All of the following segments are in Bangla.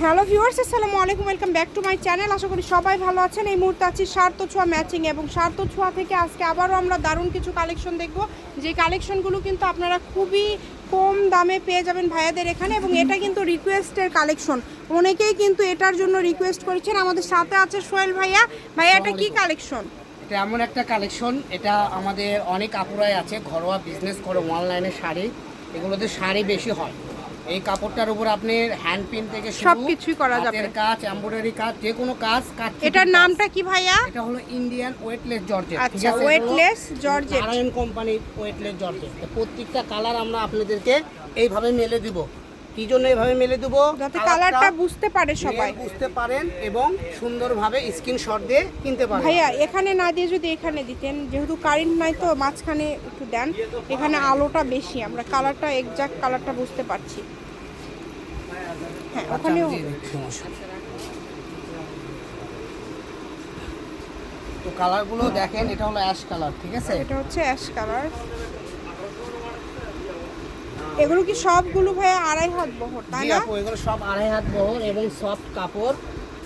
হ্যালো ভিউয়ার্স আসসালামু আলাইকুম welcome back to my channel. আশা করি সবাই ভালো আছেন। এই মুহূর্তে আছি সার্থ ছোঁয়া ম্যাচিং এবং সার্থ ছোঁয়া থেকে আজকে আবারও আমরা দারুণ কিছু কালেকশন দেখব। যে কালেকশনগুলো কিন্তু আপনারা খুবই কম দামে পেয়ে যাবেন ভাইয়াদের এখানে এবং এটা কিন্তু রিকোয়েস্টের কালেকশন। অনেকেই কিন্তু এটার জন্য রিকোয়েস্ট করেছেন। আমাদের সাথে আছে সোহেল ভাইয়া। ভাইয়া এটা কি কালেকশন? এটা এমন একটা কালেকশন। এটা আমাদের অনেক আপুরাই আছে ঘরোয়া বিজনেস করে অনলাইনে শাড়ি। এগুলোতে শাড়ি বেশি হয়। এই কাপড়টার উপর আপনি হ্যান্ড পিন থেকে সবকিছু করা যাবে। হাতের কাজ এমব্রয়ডারি কাজ যে কোনো কাজ কাজ এটার নামটা কি ভাইয়া? এটা হলো ইন্ডিয়ান ওয়েটলেস জর্জেট আচ্ছা ওয়েটলেস জর্জেট নারায়ণ কোম্পানির ওয়েটলেস জর্জেট প্রত্যেকটা কালার আমরা আপনাদেরকে এইভাবে মেলে দিব। কি জন্য এইভাবে মেলে দিব? যাতে কালারটা বুঝতে পারে সবাই। বুঝতে পারেন এবং সুন্দরভাবে স্ক্রিনশট দিয়ে কিনতে পারেন। ভাইয়া এখানে না দিয়ে যদি এখানে দিতেন যেহেতু কারেন্ট নাই তো মাঝখানে একটু দেন। এখানে আলোটা বেশি আমরা কালারটা এক্সাক্ট কালারটা বুঝতে পারছি। হ্যাঁ আচ্ছা, ওখানেও। তো কালারগুলো দেখেন এটা হলো অ্যাশ কালার ঠিক আছে? এটা হচ্ছে অ্যাশ কালার এগুলো কি সবগুলো ভাইয়া আড়াই হাত বহর তাই না? এগুলো সব আড়াই হাত বহর এবং সফট কাপড়।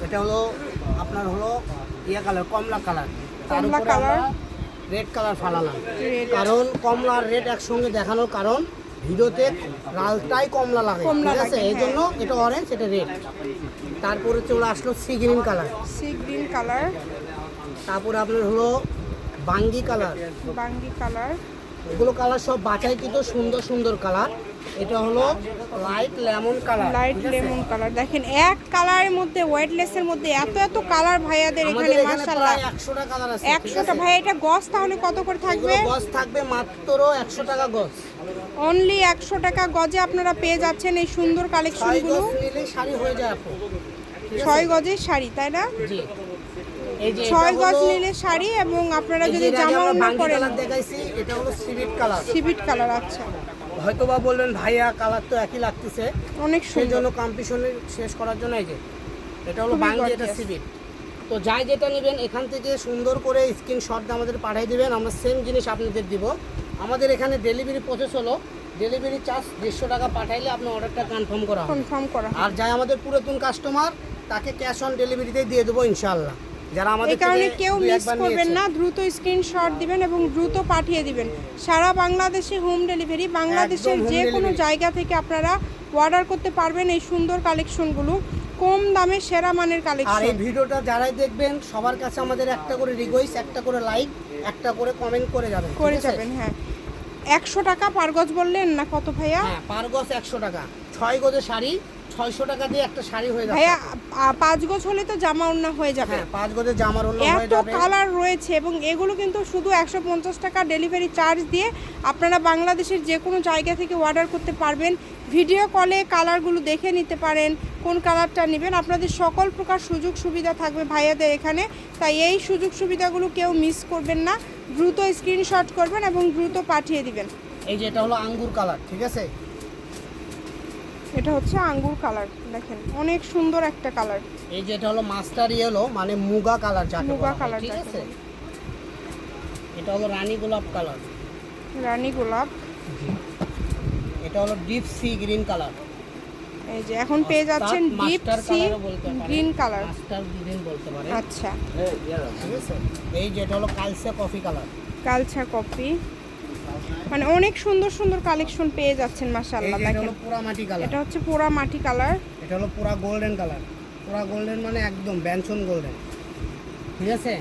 এটা হলো আপনার হলো ইয়া কালার কমলা কালার। কমলা কালার। রেড কালার ফালালাম। কারণ কমলা আর রেড একসঙ্গে দেখানোর কারণ ভিডিওতে লালটাই কমলা লাগে ঠিক আছে? এই হ্যাঁ। জন্য এটা অরেঞ্জ এটা রেড তারপরে চলে আসলো sea green colour sea green colour তারপরে আপনার হলো বাঙ্গি কালার বাঙ্গি কালার এগুলো কালার সব বাছাই কিন্তু সুন্দর সুন্দর কালার এটা হলো light lemon colour light lemon colour দেখেন এক কালারের মধ্যে ওয়েটলেসের মধ্যে এত এত কালার ভাইয়াদের এখানে মাশাআল্লাহ। একশোটা কালার আছে একশোটা ভাই এটা গস তাহলে কত করে থাকবে? গজ থাকবে মাত্র একশো টাকা গজ অনলি একশো টাকা গজে আপনারা পেয়ে যাচ্ছেন এই সুন্দর কালেকশনগুলো শাড়ি হয়ে যায় আপু ছয় গজের শাড়ি তাই না? জি। ছয় গজ হলো- শাড়ি এবং আপনারা যদি জামা অন্য করেন দেখাইছি এটা হলো সিভিট কালার। সিভিট কালার আচ্ছা। হয়তো বা বলবেন ভাইয়া কালার তো একই লাগতেছে। অনেক সেই জন্য কম্পিটিশন শেষ করার জন্য এই যে এটা হলো বাঙ্গি এটা। সিভিট। তো যাই যেটা নেবেন এখান থেকে সুন্দর করে স্ক্রিনশট আমাদের পাঠিয়ে দিবেন আমরা সেম জিনিস আপনাদের দিব। আমাদের এখানে ডেলিভারি প্রসেস হলো ডেলিভারি চার্জ দেড়শো টাকা পাঠাইলে আপনি অর্ডারটা কনফার্ম করা কনফার্ম করা আর যাই আমাদের পুরাতন কাস্টমার তাকে ক্যাশ অন ডেলিভারিতেই দিয়ে দেবো ইনশাল্লাহ যারা আমাদের এই কারণে কেউ মিস করবেন না দ্রুত স্ক্রিনশট দিবেন এবং দ্রুত পাঠিয়ে দিবেন। সারা বাংলাদেশে হোম ডেলিভারি বাংলাদেশের যে কোনো জায়গা থেকে আপনারা অর্ডার করতে পারবেন এই সুন্দর কালেকশনগুলো কম দামে সেরা মানের আর এই ভিডিওটা যারাই দেখবেন সবার কাছে আমাদের একটা করে রিকোয়েস্ট একটা করে লাইক একটা করে কমেন্ট করে যাবেন করে যাবেন হ্যাঁ। একশো টাকা পার গজ বললেন না কত ভাইয়া? হ্যাঁ পার গজ একশো টাকা। ছয় গজের শাড়ি ছয়শো টাকা দিয়ে একটা শাড়ি হয়ে যাবে ভাইয়া পাঁচ গজ হলে তো জামা ওড়না হয়ে যাবে। হ্যাঁ পাঁচ গজের জামার অন্য হয়ে এত কালার রয়েছে এবং এগুলো কিন্তু শুধু একশো পঞ্চাশ টাকা ডেলিভারি চার্জ দিয়ে আপনারা বাংলাদেশের যে কোনো জায়গা থেকে অর্ডার করতে পারবেন। ভিডিও কলে কালারগুলো দেখে নিতে পারেন কোন কালারটা নেবেন। আপনাদের সকল প্রকার সুযোগ সুবিধা থাকবে ভাইয়াদের এখানে। তাই এই সুযোগ সুবিধাগুলো কেউ মিস করবেন না। দ্রুত স্ক্রিনশট করবেন এবং দ্রুত পাঠিয়ে দিবেন। এই যে এটা হলো আঙ্গুর কালার ঠিক আছে? এটা হচ্ছে আঙ্গুর কালার দেখেন অনেক সুন্দর একটা কালার এই যে এটা হলো মাস্টার ইয়েলো মানে মুগা কালার যাকে মুগা বলা হয়, কালার ঠিক আছে? এটা হলো রানী গোলাপ কালার রানী গোলাপ। এটা হলো ডিপ সি গ্রিন কালার এই যে এখন পেয়ে যাচ্ছেন deep master sea green colour master green বলতে পারেন। আচ্ছা। ঠিক আছে? এই যে এটা হলো কালসে কফি কালার কালচা কপি মানে অনেক সুন্দর সুন্দর কালেকশন পেয়ে যাচ্ছেন মাশাআল্লাহ এটা দেখেন। হলো পুরা মাটি কালার এটা হচ্ছে পোড়া মাটি কালার এটা হলো পুরা গোল্ডেন কালার পুরা গোল্ডেন মানে একদম ব্যঞ্জন গোল্ডেন ঠিক আছে?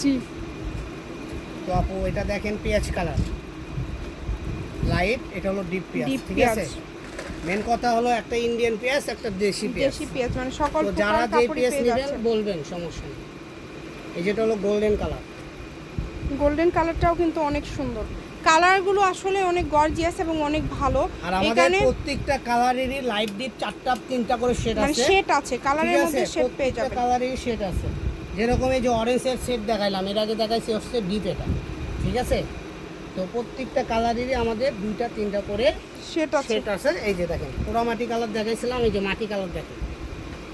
জি। তো আপু এটা দেখেন পেঁয়াজ কালার লাইট এটা হলো ডিপ পেঁয়াজ ঠিক আছে? মেন কথা হলো একটা ইন্ডিয়ান পেঁয়াজ একটা দেশি পেঁয়াজ। দেশি পেঁয়াজ মানে সকল যারা যে পেঁয়াজ নেবেন বলবেন সমস্যা নেই। এই যেটা হলো গোল্ডেন কালার গোল্ডেন কালারটাও কিন্তু অনেক সুন্দর। কালারগুলো আসলে অনেক গর্জিয়াস এবং অনেক ভালো। আর এখানে প্রত্যেকটা কালারেরই লাইট ডিপ চারটা তিনটা করে শেড মানে আছে। শেড আছে কালারের মধ্যে শেড পেয়ে প্রত্যেকটা যাবেন। কালারেরই শেড আছে। যেরকম এই যে অরেঞ্জের শেড দেখাইলাম এর আগে দেখাইছি হচ্ছে ডিপ এটা। ঠিক আছে? তো প্রত্যেকটা কালারেরই আমাদের দুইটা তিনটা করে শেড আছে। সেট আছে। এই যে দেখেন পোড়া মাটি কালার দেখাইছিলাম এই যে মাটি কালার দেখেন।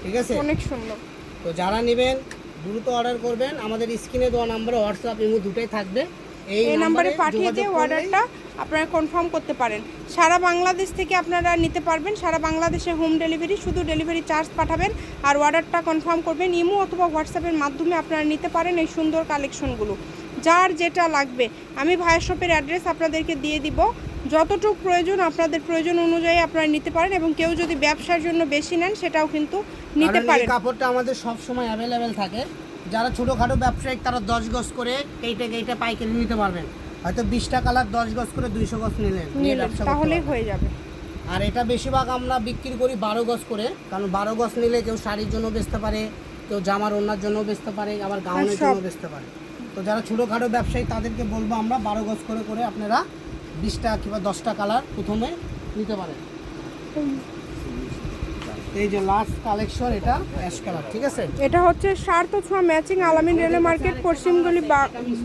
ঠিক আছে? অনেক সুন্দর। তো যারা নেবেন দ্রুত অর্ডার করবেন। আমাদের স্ক্রিনে দেওয়া নাম্বারে হোয়াটসঅ্যাপ ইমো দুটোই থাকবে। এই নাম্বারে পাঠিয়ে দিয়ে অর্ডারটা আপনারা কনফার্ম করতে পারেন। সারা বাংলাদেশ থেকে আপনারা নিতে পারবেন। সারা বাংলাদেশে হোম ডেলিভারি শুধু ডেলিভারি চার্জ পাঠাবেন আর অর্ডারটা কনফার্ম করবেন। ইমো অথবা হোয়াটসঅ্যাপের মাধ্যমে আপনারা নিতে পারেন এই সুন্দর কালেকশনগুলো যার যেটা লাগবে আমি ভাইয়ের শপের অ্যাড্রেস আপনাদেরকে দিয়ে দিব। যতটুকু প্রয়োজন আপনাদের প্রয়োজন অনুযায়ী আপনারা নিতে পারেন এবং কেউ যদি ব্যবসার জন্য বেশি নেন সেটাও কিন্তু নিতে পারেন। কাপড়টা আমাদের সব সময় অ্যাভেলেবেল থাকে। যারা ছোটোখাটো ব্যবসায়িক তারা দশ গজ করে কেটে কেটে পাইকারি নিতে পারবেন। হয়তো বিশটা কালার দশ গজ করে দুইশো গজ নিলেন পারবেন। হয়ে যাবে। আর এটা বেশিরভাগ আমরা বিক্রি করি বারো গজ করে কারণ বারো গজ নিলে কেউ শাড়ির জন্য বেচতে পারে কেউ জামার ওড়নার জন্য বেচতে পারে আবার গাউনের জন্য বেচতে পারে। তো যারা ছোটোখাটো ব্যবসায়ী তাদেরকে বলব আমরা বারো গজ করে করে আপনারা বিশটা কিংবা দশটা কালার প্রথমে নিতে পারেন এই যে লাস্ট কালেকশন এটা অ্যাশ কালার ঠিক আছে? এটা হচ্ছে সার্থ ছোঁয়া ম্যাচিং আলামিন রেলে market পশ্চিমগলি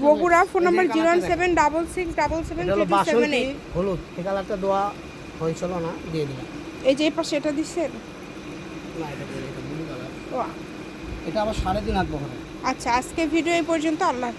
Bogura phone number zero one seven double six double seven seven eight হলুদ। এই কালারটা দেওয়া হয়েছিল না দিয়ে দিলাম। এই যে পাশে এটা দিচ্ছেন? এটা আবার সাড়ে তিন হাত বহরের আচ্ছা আজকে ভিডিও এই পর্যন্ত আল্লাহ